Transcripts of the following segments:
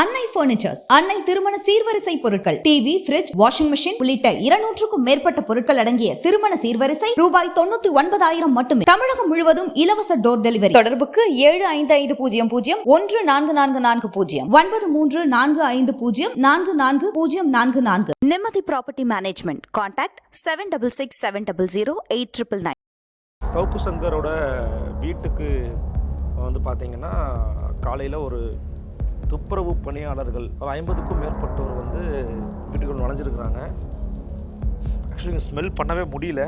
அன்னை பர்னிச்சர்ஸ் அன்னை திருமண சீர்வரிசை பொருட்கள். டிவி ஃபிரிட்ஜ் வாஷிங் மெஷின் உள்ளிட்ட இருநூற்றுக்கும் மேற்பட்ட பொருட்கள் அடங்கிய திருமண சீர்வரிசை ரூபாய் தொண்ணூத்தி ஒன்பதாயிரம் மட்டுமே. தமிழகம் முழுவதும் இலவச டோர் டெலிவரி தொடர்புக்கு ஏழு ஐந்து ஐந்து பூஜ்ஜியம் பூஜ்ஜியம் ஒன்று நான்கு நான்கு நான்கு பூஜ்ஜியம். ஒன்பது மூன்று நான்கு ஐந்து பூஜ்ஜியம் நான்கு நான்கு பூஜ்ஜியம் நான்கு நான்கு. நிம்மதி property management contact seven double six seven double zero eight triple nine Savukku சங்கரோட வீட்டுக்கு வந்து பார்த்தீங்கன்னா காலையில் ஒரு துப்புரவு பணியாளர்கள் ஒரு ஐம்பதுக்கும் மேற்பட்டோர் வந்து வீட்டுக்குள் நுழைஞ்சிருக்கிறாங்க. ஆக்சுவலி ஸ்மெல் பண்ணவே முடியல.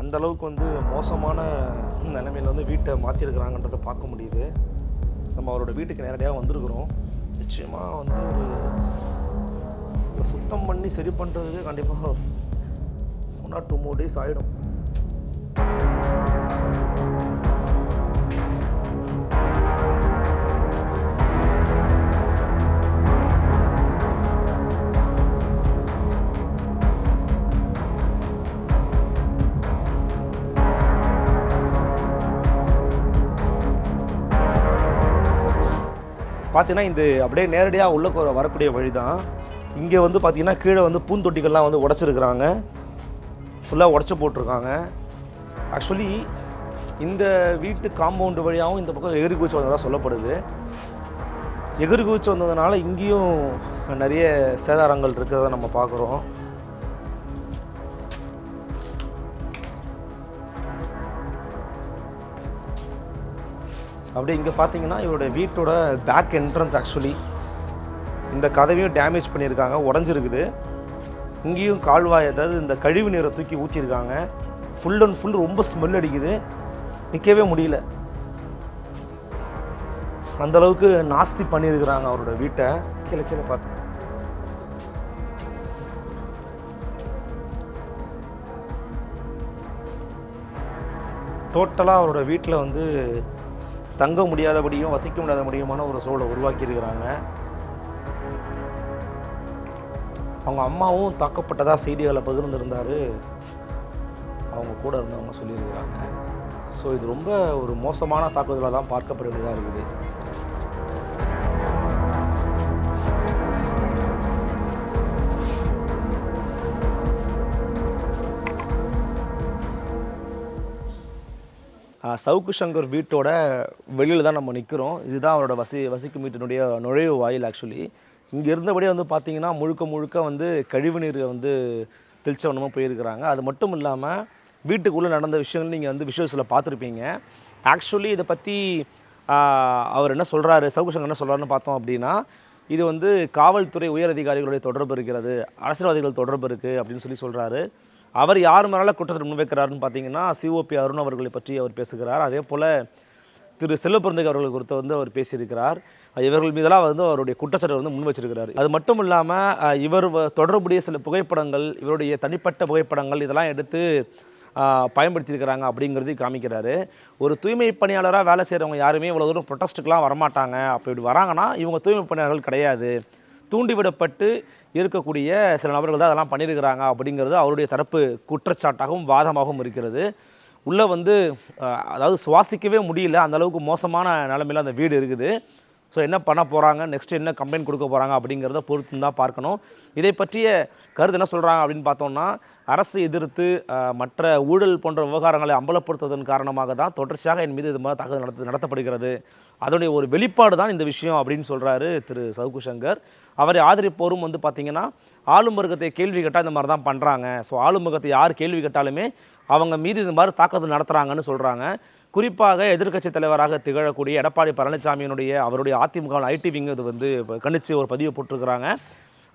அந்த அளவுக்கு வந்து மோசமான நிலைமையில் வந்து வீட்டை மாற்றிருக்கிறாங்கன்றதை பார்க்க முடியுது. நம்ம அவரோட வீட்டுக்கு நேரடியாக வந்திருக்கிறோம். நிச்சயமாக வந்து ஒரு இதை சுத்தம் பண்ணி சரி பண்ணுறதுக்கு கண்டிப்பாக ஒன் ஆர் டூ மூணு டேஸ் ஆகிடும் பார்த்தீங்கன்னா இந்த அப்படியே நேரடியாக உள்ளே வரக்கூடிய வழி தான் இங்கே வந்து பார்த்திங்கன்னா கீழே வந்து பூந்தொட்டிகள்லாம் வந்து உடச்சிருக்கிறாங்க. ஃபுல்லாக உடச்சி போட்டிருக்காங்க. ஆக்சுவலி இந்த வீட்டு காம்பவுண்டு வழியாகவும் இந்த பக்கம் எகிரி குதிச்சு வந்ததாக சொல்லப்படுது. எகிரி குதிச்சு வந்ததுனால இங்கேயும் நிறைய சேதாரங்கள் இருக்கிறத நம்ம பார்க்குறோம் அப்படியே இங்கே பார்த்தீங்கன்னா இவரோட வீட்டோட பேக் என்ட்ரன்ஸ் ஆக்சுவலி இந்த கதவையும் டேமேஜ் பண்ணியிருக்காங்க உடஞ்சிருக்குது. இங்கேயும் கால்வாய் அதாவது இந்த கழிவு நீரை தூக்கி ஊற்றிருக்காங்க ஃபுல் அண்ட் ஃபுல் ரொம்ப ஸ்மெல் அடிக்குது. நிற்கவே முடியல. அந்த அளவுக்கு நாஸ்தி பண்ணியிருக்கிறாங்க அவரோட வீட்டை. கீழே கீழே பார்த்தேன் டோட்டலாக அவரோட வீட்டில் வந்து தங்க முடியாதபடியும் வசிக்க முடியாதபடியுமான ஒரு சூழலை உருவாக்கியிருக்கிறாங்க. அவங்க அம்மாவும் தாக்கப்பட்டதாக செய்திகளை பகிர்ந்திருந்தார். அவங்க கூட இருந்தவங்க சொல்லியிருக்கிறாங்க. ஸோ இது ரொம்ப ஒரு மோசமான தாக்குதலாக தான் பார்க்கப்பட வேண்டியதாக இருக்குது. சவுக்கு சங்கர் வீட்டோட வெளியில் தான் நம்ம நிற்கிறோம் இதுதான் அவரோட வசி வசிக்கும் வீட்டினுடைய நுழைவு வாயில் ஆக்சுவலி இங்கே இருந்தபடியே வந்து பார்த்தீங்கன்னா முழுக்க முழுக்க வந்து கழிவுநீர் வந்து தெளிச்சவனமாக போயிருக்கிறாங்க. அது மட்டும் இல்லாமல் வீட்டுக்குள்ளே நடந்த விஷயங்கள் நீங்கள் வந்து விஷுவல்ஸில் பார்த்துருப்பீங்க. ஆக்சுவலி இதை பற்றி அவர் என்ன சொல்கிறாரு சவுக்கு சங்கர் என்ன சொல்கிறாருன்னு பார்த்தோம் அப்படின்னா இது வந்து காவல்துறை உயர் அதிகாரிகளுடைய தொடர்பு இருக்கிறது அரசியல்வாதிகள் தொடர்பு இருக்குது அப்படின்னு சொல்லி சொல்கிறாரு அவர் யார் மேலே குற்றச்சாட்டு முன்வைக்கிறாருன்னு பார்த்தீங்கன்னா சிஓபி அருண் அவர்களை பற்றி அவர் பேசுகிறார். அதே போல் திரு செல்வப்பிறந்தகை அவர்கள் குறித்து வந்து அவர் பேசியிருக்கிறார். இவர்கள் மீதெல்லாம் வந்து அவருடைய குற்றச்சாட்டு வந்து முன் வச்சிருக்கிறார் அது மட்டும் இல்லாமல் இவர் வ- தொடர்புடைய சில புகைப்படங்கள் இவருடைய தனிப்பட்ட புகைப்படங்கள் இதெல்லாம் எடுத்து பயன்படுத்தியிருக்கிறாங்க அப்படிங்கிறது காமிக்கிறாரு. ஒரு தூய்மை பணியாளராக வேலை செய்கிறவங்க யாருமே இவ்வளோ தூரம் ப்ரொட்டஸ்ட்டுக்கெலாம் வரமாட்டாங்க. அப்போ இப்படி வராங்கன்னா இவங்க தூய்மை பணியாளர்கள் கிடையாது. தூண்டிவிடப்பட்டு இருக்கக்கூடிய சில நபர்கள் தான் அதெல்லாம் பண்ணியிருக்கிறாங்க அப்படிங்கிறது அவருடைய தரப்பு குற்றச்சாட்டாகவும் வாதமாகவும் இருக்கிறது. உள்ளே வந்து அதாவது சுவாசிக்கவே முடியல. அந்த அளவுக்கு மோசமான நிலமையில் அந்த வீடு இருக்குது. ஸோ என்ன பண்ண போகிறாங்க நெக்ஸ்ட் என்ன கம்ப்ளைண்ட் கொடுக்க போகிறாங்க அப்படிங்கிறத பொறுத்து தான் பார்க்கணும். இதை பற்றிய கருத்து என்ன சொல்கிறாங்க அப்படின்னு பார்த்தோம்னா அரசு எதிர்த்து மற்ற ஊழல் போன்ற விவகாரங்களை அம்பலப்படுத்துவதன் காரணமாக தான் தொடர்ச்சியாக என் மீது இது மாதிரி தாக்குதல் நடத்த நடத்தப்படுகிறது. அதனுடைய ஒரு வெளிப்பாடு தான் இந்த விஷயம் அப்படின்னு சொல்கிறாரு திரு. சவுக்கு சங்கர். அவரை ஆதரிப்போரும் வந்து பார்த்திங்கன்னா ஆளும் வர்க்கத்தை கேள்வி கேட்டால் இந்த மாதிரி தான் பண்ணுறாங்க ஸோ ஆளும் வர்க்கத்தை யார் கேள்வி கேட்டாலுமே அவங்க மீது இந்த மாதிரி தாக்குதல் நடத்துகிறாங்கன்னு சொல்கிறாங்க குறிப்பாக எதிர்க்கட்சி தலைவராக திகழக்கூடிய எடப்பாடி பழனிசாமியினுடைய அவருடைய அதிமுக ஐடி விங் இது வந்து கணிச்சு ஒரு பதிவு போட்டிருக்கிறாங்க.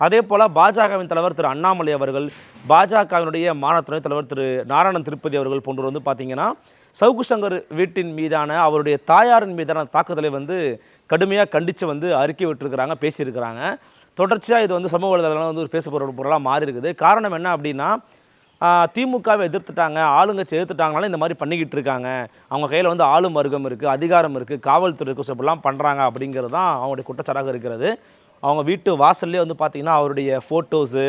அதே போல் பாஜகவின் தலைவர் திரு அண்ணாமலை அவர்கள் பாஜகவினுடைய மாநில துணைத் தலைவர் திரு நாராயணன் திருப்பதி அவர்கள் போன்றவர் வந்து பார்த்தீங்கன்னா சவுக்கு சங்கர் வீட்டின் மீதான அவருடைய தாயாரின் மீதான தாக்குதலை வந்து கடுமையாக கண்டித்து வந்து அறிக்கை விட்டுருக்கிறாங்க பேசியிருக்கிறாங்க. தொடர்ச்சியாக இது வந்து சமூக வலைதளம் வந்து ஒரு பேசப்படுற பொருளாக மாறி இருக்குது காரணம் என்ன அப்படின்னா திமுகவை எதிர்த்துட்டாங்க ஆளுங்கட்சி எதிர்த்துட்டாங்கனால இந்த மாதிரி பண்ணிக்கிட்டு இருக்காங்க. அவங்க கையில் வந்து ஆளும் வர்க்கம் இருக்குது அதிகாரம் இருக்குது காவல்துறை இருக்குது இப்படிலாம் பண்ணுறாங்க அப்படிங்கிறது தான் அவங்களுடைய குற்றச்சாட்டாக இருக்கிறது. அவங்க வீட்டு வாசல்லே வந்து பார்த்திங்கன்னா அவருடைய ஃபோட்டோஸு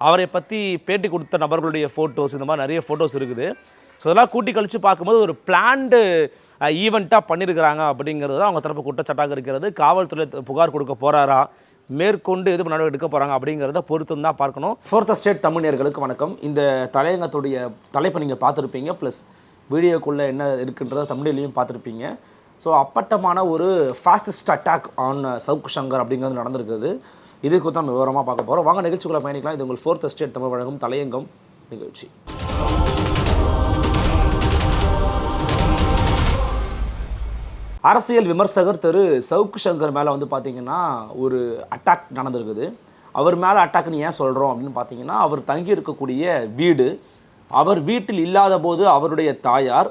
அவரை பற்றி பேட்டி கொடுத்த நபர்களுடைய ஃபோட்டோஸ் இந்த மாதிரி நிறைய ஃபோட்டோஸ் இருக்குது. ஸோ இதெல்லாம் கூட்டி கழித்து பார்க்கும்போது ஒரு பிளான்டு ஈவெண்ட்டாக பண்ணியிருக்கிறாங்க அப்படிங்கிறது தான் அவங்க தரப்பு குற்றச்சாட்டாக இருக்கிறது. காவல்துறை புகார் கொடுக்க போகிறாரா மேற்கொண்டு எது நடவடிக்கை எடுக்க போகிறாங்க அப்படிங்கிறத பொறுத்து தான் பார்க்கணும். ஃபோர்த் ஸ்டேட் தமிழர்களுக்கு வணக்கம். இந்த தலையங்கத்துடைய தலைப்பை நீங்கள் பார்த்துருப்பீங்க. ப்ளஸ் வீடியோக்குள்ளே என்ன இருக்குன்றத தமிழ்லையும் பார்த்துருப்பீங்க. ஸோ அப்பட்டமான ஒரு fascist attack on Savukku Shankar அப்படிங்கிறது நடந்திருக்குது. இது குறித்து நம்ம விவரமாக பார்க்க போகிறோம் வாங்க நிகழ்ச்சிக்குள்ளே பயணிக்கலாம். இது உங்கள் ஃபோர்த் ஸ்டேட் தமிழ் வழங்கும் தலையங்கம் நிகழ்ச்சி. அரசியல் விமர்சகர் திரு சவுக்கு சங்கர் மேலே வந்து பார்த்தீங்கன்னா ஒரு அட்டாக் நடந்திருக்குது. அவர் மேலே அட்டாக்னு ஏன் சொல்கிறோம் அப்படின்னு பார்த்தீங்கன்னா அவர் தங்கி இருக்கக்கூடிய வீடு அவர் வீட்டில் இல்லாத போது அவருடைய தாயார்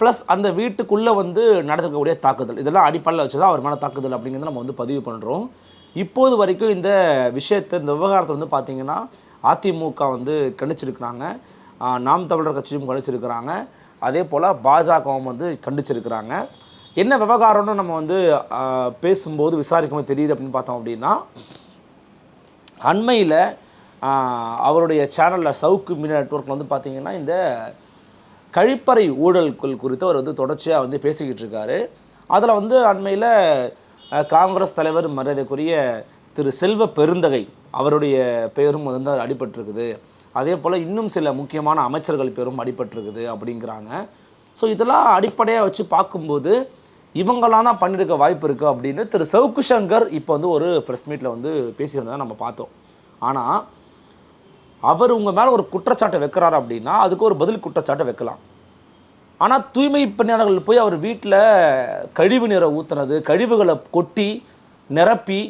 ப்ளஸ் அந்த வீட்டுக்குள்ளே வந்து நடக்கக்கூடிய தாக்குதல். இதெல்லாம் அடிப்படையில் வச்சு தான் அவர் மேலே தாக்குதல் அப்படிங்கிறத நம்ம வந்து பதிவு பண்ணுறோம் இப்போது வரைக்கும் இந்த விஷயத்தை இந்த விவகாரத்தை வந்து பார்த்திங்கன்னா அதிமுக வந்து கணிச்சிருக்கிறாங்க நாம் தமிழர் கட்சியும் கணிச்சிருக்கிறாங்க அதே போல் பாஜகவும் வந்து கண்டிச்சிருக்கிறாங்க. என்ன விவகாரம்னு நம்ம வந்து பேசும்போது விசாரிக்கும்போது தெரியுது அப்படின்னு பார்த்தோம் அப்படின்னா அண்மையில் அவருடைய சேனலில் சவுக்கு மீடியா நெட்ஒர்க்கில் வந்து பார்த்திங்கன்னா இந்த கழிப்பறை ஊழல்கள் குறித்து அவர் வந்து தொடர்ச்சியாக வந்து பேசிக்கிட்டு இருக்காரு. அதில் வந்து அண்மையில் காங்கிரஸ் தலைவர் மரியாதைக்குரிய திரு செல்வ பெருந்தகை அவருடைய பெயரும் வந்து அடிபட்டிருக்குது. அதே போல் இன்னும் சில முக்கியமான அமைச்சர்கள் பேரும் அடிபட்டிருக்குது அப்படிங்கிறாங்க. ஸோ இதெல்லாம் அடிப்படையாக வச்சு பார்க்கும்போது இவங்களாம் தான் பண்ணியிருக்க வாய்ப்பு இருக்குது அப்படின்னு திரு சவுக்கு சங்கர் இப்போ வந்து ஒரு ப்ரெஸ் மீட்டில் வந்து பேசியிருந்ததை நம்ம பார்த்தோம். ஆனால் அவர் உங்கள் மேலே ஒரு குற்றச்சாட்டை வைக்கிறாரு அப்படின்னா அதுக்கு ஒரு பதில் குற்றச்சாட்டை வைக்கலாம். ஆனால் தூய்மை பணியாளர்கள் போய் அவர் வீட்டில் கழிவு நீரை ஊற்றுனது கழிவுகளை கொட்டி நிரப்பி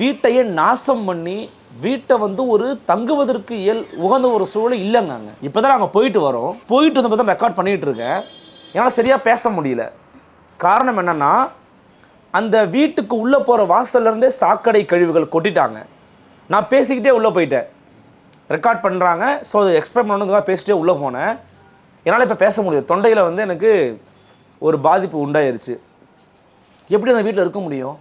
வீட்டையே நாசம் பண்ணி வீட்டை வந்து ஒரு தங்குவதற்கு இயல் உகந்த ஒரு சூழல் இல்லைங்க அங்கே இப்போ தான் நாங்கள் போயிட்டு வரோம். போயிட்டு வந்து பார்த்தா ரெக்கார்ட் பண்ணிகிட்டு இருக்கேன். என்னால் சரியாக பேச முடியல. காரணம் என்னென்னா அந்த வீட்டுக்கு உள்ளே போகிற வாசல்லேருந்தே சாக்கடை கழிவுகள் கொட்டிட்டாங்க. நான் பேசிக்கிட்டே உள்ளே போயிட்டேன். ரெக்கார்ட் பண்ணுறாங்க ஸோ அது எக்ஸ்பிளைன் பண்ணதுக்காக பேசிட்டே உள்ளே போனேன். என்னால் இப்போ பேச முடியும் தொண்டையில் வந்து எனக்கு ஒரு பாதிப்பு உண்டாயிருச்சு. எப்படி அந்த வீட்டில் இருக்க முடியும்?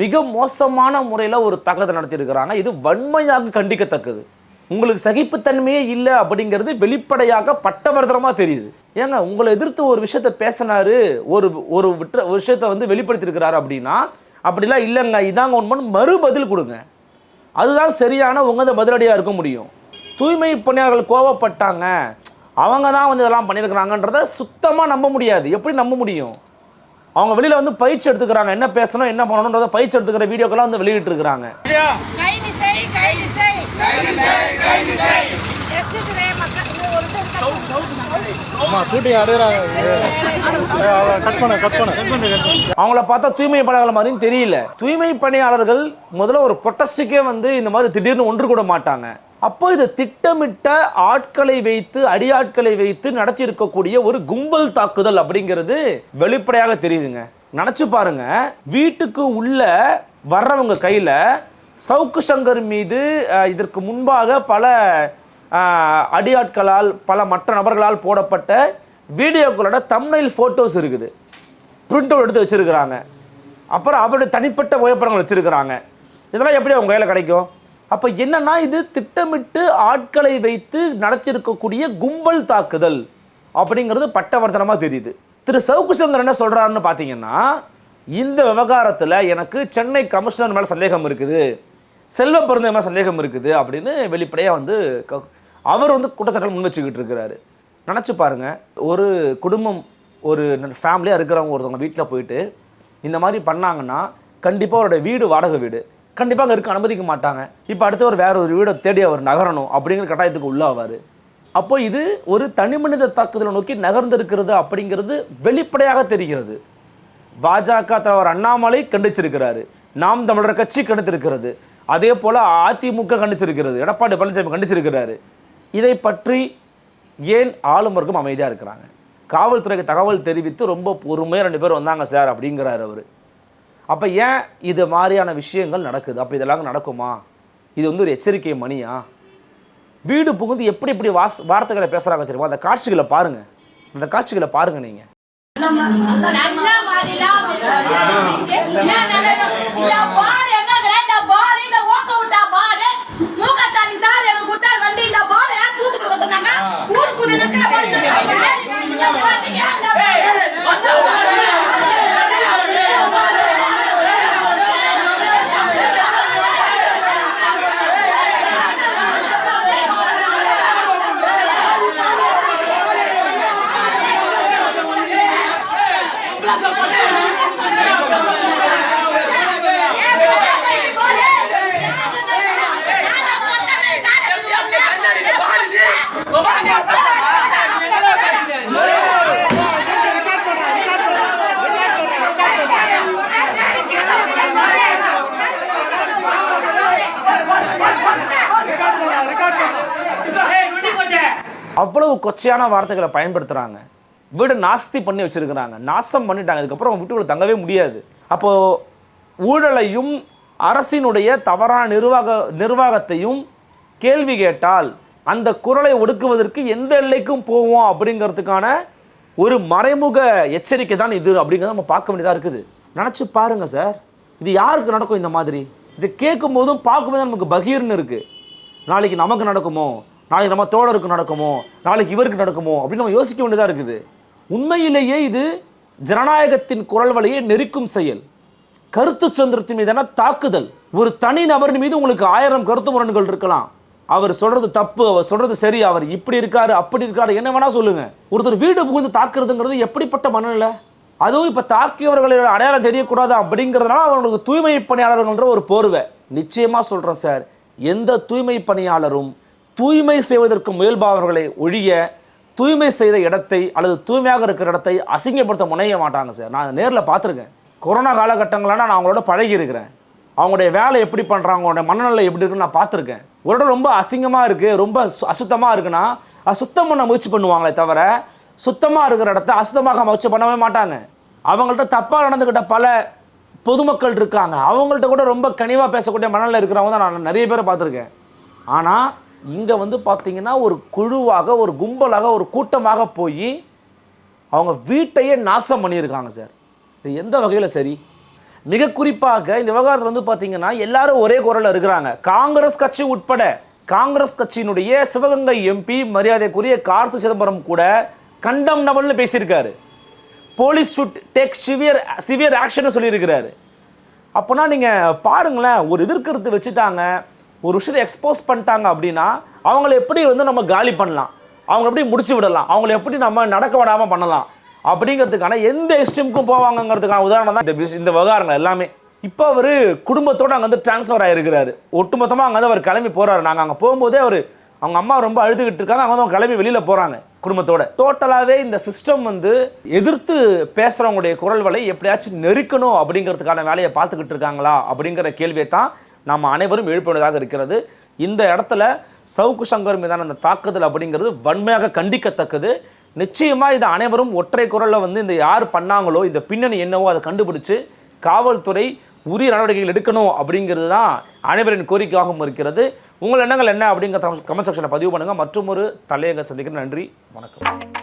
மிக மோசமான முறையில் ஒரு தாக்குதல் நடத்தியிருக்கிறாங்க. இது வன்மையாக கண்டிக்கத்தக்கது. உங்களுக்கு சகிப்புத்தன்மையே இல்லை அப்படிங்கிறது வெளிப்படையாக பட்டவர்தனமாக தெரியுது. ஏங்க உங்களை எதிர்த்து ஒரு விஷயத்த பேசினாரு ஒரு ஒரு விட்ட ஒரு விஷயத்த வந்து வெளிப்படுத்தியிருக்கிறாரு அப்படின்னா அப்படிலாம் இல்லைங்க. இதாங்க உண்மைன்னு மறு பதில் கொடுங்க. அதுதான் சரியான உங்கள்த பதிலடியாக இருக்க முடியும். தூய்மை பணியாளர்கள் கோவப்பட்டாங்க. அவங்க தான் வந்து இதெல்லாம் பண்ணியிருக்கிறாங்கன்றத சுத்தமாக நம்ப முடியாது. எப்படி நம்ப முடியும்? அவங்க வெளியில் வந்து பயிற்சி எடுத்துக்கிறாங்க. என்ன பேசணும் என்ன பண்ணணுன்றத பயிற்சி எடுத்துக்கிற வீடியோக்கெல்லாம் வந்து வெளியிட்டு அவங்கள பார்த்தா தூய்மை பணியாளர் மாதிரியும் தெரியல. தூய்மை பணியாளர்கள் முதல்ல ஒரு ப்ரொட்டஸ்ட்டுக்கே வந்து இந்த மாதிரி திடீர்னு ஒன்று கூட மாட்டாங்க. அப்போ இது திட்டமிட்ட ஆட்களை வைத்து அடியாட்களை வைத்து நடத்தி இருக்கக்கூடிய ஒரு கும்பல் தாக்குதல் அப்படிங்கிறது வெளிப்படையாக தெரியுதுங்க. நினச்சி பாருங்க வீட்டுக்கு உள்ள வர்றவங்க கையில் சவுக்கு சங்கர் மீது இதற்கு முன்பாக பல அடியாட்களால் பல மற்ற நபர்களால் போடப்பட்ட வீடியோக்களோட தம்னைல் ஃபோட்டோஸ் இருக்குது. பிரிண்ட் அவுட் எடுத்து வச்சிருக்கிறாங்க. அப்புறம் அவருடைய தனிப்பட்ட புகைப்படங்கள் வச்சிருக்கிறாங்க. இதெல்லாம் எப்படி அவங்க கையில் கிடைக்கும்? அப்போ என்னென்னா இது திட்டமிட்டு ஆட்களை வைத்து நடத்தியிருக்கக்கூடிய கும்பல் தாக்குதல் அப்படிங்கிறது பட்டவர்த்தனமாக தெரியுது. திரு சவுக்கு சங்கர் என்ன சொல்கிறாருன்னு பார்த்தீங்கன்னா இந்த விவகாரத்தில் எனக்கு சென்னை கமிஷனர் மேலே சந்தேகம் இருக்குது. செல்வ பிறந்த சந்தேகம் இருக்குது அப்படின்னு வெளிப்படையாக வந்து க- அவர் வந்து குற்றச்சாட்டு முன் வச்சுக்கிட்டு இருக்கிறாரு. நினச்சி பாருங்கள் ஒரு குடும்பம் ஒரு ஃபேமிலியாக இருக்கிறவங்க ஒருத்தவங்க வீட்டில் போயிட்டு இந்த மாதிரி பண்ணாங்கன்னா கண்டிப்பாக அவரோட வீடு வாடகை வீடு. கண்டிப்பாக அங்கே இருக்க அனுமதிக்க மாட்டாங்க. இப்போ அடுத்து ஒரு வேறு ஒரு வீடை தேடி அவர் நகரணும் அப்படிங்கிற கட்டாயத்துக்கு உள்ளாவார். அப்போ இது ஒரு தனிமனித தாக்குதலை நோக்கி நகர்ந்திருக்கிறது அப்படிங்கிறது வெளிப்படையாக தெரிகிறது. பாஜக தலைவர் அண்ணாமலை கண்டிச்சிருக்கிறாரு. நாம் தமிழர் கட்சி கண்டித்திருக்கிறது. அதே போல் அதிமுக கண்டிச்சிருக்கிறது. எடப்பாடி பழனிசாமி கண்டிச்சிருக்கிறாரு. இதை பற்றி ஏன் ஆளும் வர்க்கம் அமைதியாக இருக்கிறாங்க? காவல்துறைக்கு தகவல் தெரிவித்து ரொம்ப பொறுமையாக ரெண்டு பேர் வந்தாங்க சார் அப்படிங்கிறாரு அவர். அப்போ ஏன் இது மாதிரியான விஷயங்கள் நடக்குது? அப்போ இதெல்லாம் நடக்குமா? இது வந்து ஒரு எச்சரிக்கை மணியா? வீடு புகுந்து எப்படி எப்படி வாஸ் வார்த்தைகளை பேசுகிறாங்க தெரியுமா? அந்த காட்சிகளை பாருங்கள் அந்த காட்சிகளை பாருங்கள் நீங்கள் நல்ல அவ்வளவு கொச்சையான வார்த்தைகளை பயன்படுத்துறாங்க. வீடு நாஸ்தி பண்ணி வச்சிருக்கிறாங்க. நாசம் பண்ணிட்டாங்க. அதுக்கப்புறம் வீட்டுக்குள்ள தங்கவே முடியாது. அப்போது ஊழலையும் அரசினுடைய தவறான நிர்வாக நிர்வாகத்தையும் கேள்வி கேட்டால் அந்த குரலை ஒடுக்குவதற்கு எந்த எல்லைக்கும் போவோம் அப்படிங்கிறதுக்கான ஒரு மறைமுக எச்சரிக்கை தான் இது அப்படிங்கிறத நம்ம பார்க்க வேண்டியதாக இருக்குது. நினச்சி பாருங்க சார். இது யாருக்கு நடக்கும் இந்த மாதிரி? இது கேட்கும் போதும் பார்க்கும்போது நமக்கு பகீர்னு இருக்குது நாளைக்கு நமக்கு நடக்குமோ? நாளைக்கு நம்ம தோழருக்கு நடக்குமோ? நாளைக்கு இவருக்கு நடக்குமோ? அப்படின்னு நம்ம யோசிக்க வேண்டியதாக இருக்குது. உண்மையிலேயே இது ஜனநாயகத்தின் குரல் வழியை நெருக்கும் செயல். கருத்து சுதந்திரத்தின் மீதான தாக்குதல். ஒரு தனி நபரின் மீது உங்களுக்கு ஆயிரம் கருத்து முரண்கள் இருக்கலாம். அவர் சொல்றது தப்பு அவர் சொல்றது சரி அவர் இப்படி இருக்காரு அப்படி இருக்காரு என்ன வேணா சொல்லுங்க. ஒருத்தர் வீடு புகுந்து தாக்குறதுங்கிறது எப்படிப்பட்ட மனநிலை? அதுவும் இப்போ தாக்கியவர்களை அடையாளம் தெரியக்கூடாது அப்படிங்கிறதுனால அவர்களுக்கு தூய்மை பணியாளர்கள்ன்ற ஒரு போர்வை. நிச்சயமாக சொல்கிறேன் சார். எந்த தூய்மை பணியாளரும் தூய்மை செய்வதற்கு முயல்பவர்களை ஒழிய தூய்மை செய்த இடத்தை அல்லது தூய்மையாக இருக்கிற இடத்தை அசிங்கப்படுத்த முனைய மாட்டாங்க சார். நான் நேரில் பார்த்துருக்கேன். கொரோனா காலகட்டங்களான நான் அவங்களோட பழகி இருக்கிறேன் அவங்களுடைய வேலை எப்படி பண்ணுறாங்க அவங்களுடைய மனநிலை எப்படி இருக்குன்னு நான் பார்த்துருக்கேன். ஒரு இடம் ரொம்ப அசிங்கமாக இருக்குது ரொம்ப அசுத்தமாக இருக்குன்னா சுத்தம் பண்ண முயற்சி பண்ணுவாங்களே தவிர சுத்தமாக இருக்கிற இடத்த அசுத்தமாக முயற்சி பண்ணவே மாட்டாங்க. அவங்கள்ட்ட தப்பாக நடந்துக்கிட்ட பல பொதுமக்கள் இருக்காங்க. அவங்கள்ட்ட கூட ரொம்ப கனிவாக பேசக்கூடிய மனநிலை இருக்கிறவங்க தான் நான் நிறைய பேரை பார்த்துருக்கேன். ஆனால் இங்கே வந்து பார்த்தீங்கன்னா ஒரு குழுவாக ஒரு கும்பலாக ஒரு கூட்டமாக போய் அவங்க வீட்டையே நாசம் பண்ணியிருக்காங்க சார். இது எந்த வகையில் சரி? மிக குறிப்பாக இந்த விவகாரத்தில் வந்து பார்த்தீங்கன்னா எல்லாரும் ஒரே குரலில் இருக்கிறாங்க. காங்கிரஸ் கட்சி உட்பட காங்கிரஸ் கட்சியினுடைய சிவகங்கை எம்பி மரியாதைக்குரிய கார்த்தி சிதம்பரம் கூட கண்டம் நபல்னு பேசியிருக்காரு. Police should take severe severe action சொல்லியிருக்கிறாரு. அப்போனா நீங்கள் பாருங்களேன் ஒரு எதிர்க்கருத்து வச்சுட்டாங்க. ஒரு விஷயத்தை எக்ஸ்போஸ் பண்ணிட்டாங்க அப்படின்னா அவங்கள எப்படி வந்து நம்ம காலி பண்ணலாம்? அவங்க எப்படி முடிச்சு விடலாம்? அவங்கள எப்படி நம்ம நடக்க விடாமல் பண்ணலாம்? அப்படிங்கிறதுக்கான எந்த எஸ்டிமுக்கும் போவாங்கங்கிறதுக்கான உதாரணம் தான் இந்த இந்த விவகாரங்கள் எல்லாமே. இப்போ அவர் குடும்பத்தோடு அங்கே வந்து ட்ரான்ஸ்ஃபர் ஆகிருக்கிறாரு ஒட்டுமொத்தமாக அங்கே வந்து அவர் கிளம்பி போகிறாரு நாங்கள் அங்கே போகும்போதே அவர் அவங்க அம்மா ரொம்ப அழுதுகிட்டு இருக்காங்க. அவங்க வந்து அவங்க கிளம்பி வெளியில் போகிறாங்க குடும்பத்தோட. டோட்டலாகவே இந்த சிஸ்டம் வந்து எதிர்த்து பேசுகிறவங்களுடைய குரல் வலை எப்படியாச்சும் நெருக்கணும் அப்படிங்கிறதுக்கான வேலையை பார்த்துக்கிட்டு இருக்காங்களா அப்படிங்கிற கேள்வியை தான் நாம் அனைவரும் எழுப்ப வேண்டியதாக இருக்கிறது. இந்த இடத்துல சவுக்கு சங்கர் மீதான அந்த தாக்குதல் அப்படிங்கிறது வன்மையாக கண்டிக்கத்தக்கது. நிச்சயமாக இது அனைவரும் ஒற்றை குரலில் வந்து இந்த யார் பண்ணாங்களோ இந்த பின்னணி என்னவோ அதை கண்டுபிடிச்சு காவல்துறை உரிய நடவடிக்கைகள் எடுக்கணும் அப்படிங்கிறது தான் அனைவரின் கோரிக்கையாகவும் இருக்கிறது. உங்கள் எண்ணங்கள் என்ன அப்படிங்கிற கமெண்ட் செக்ஷனை பதிவு பண்ணுங்கள் மற்றும் ஒரு தலையங்க சந்திக்கிறேன். நன்றி. வணக்கம்.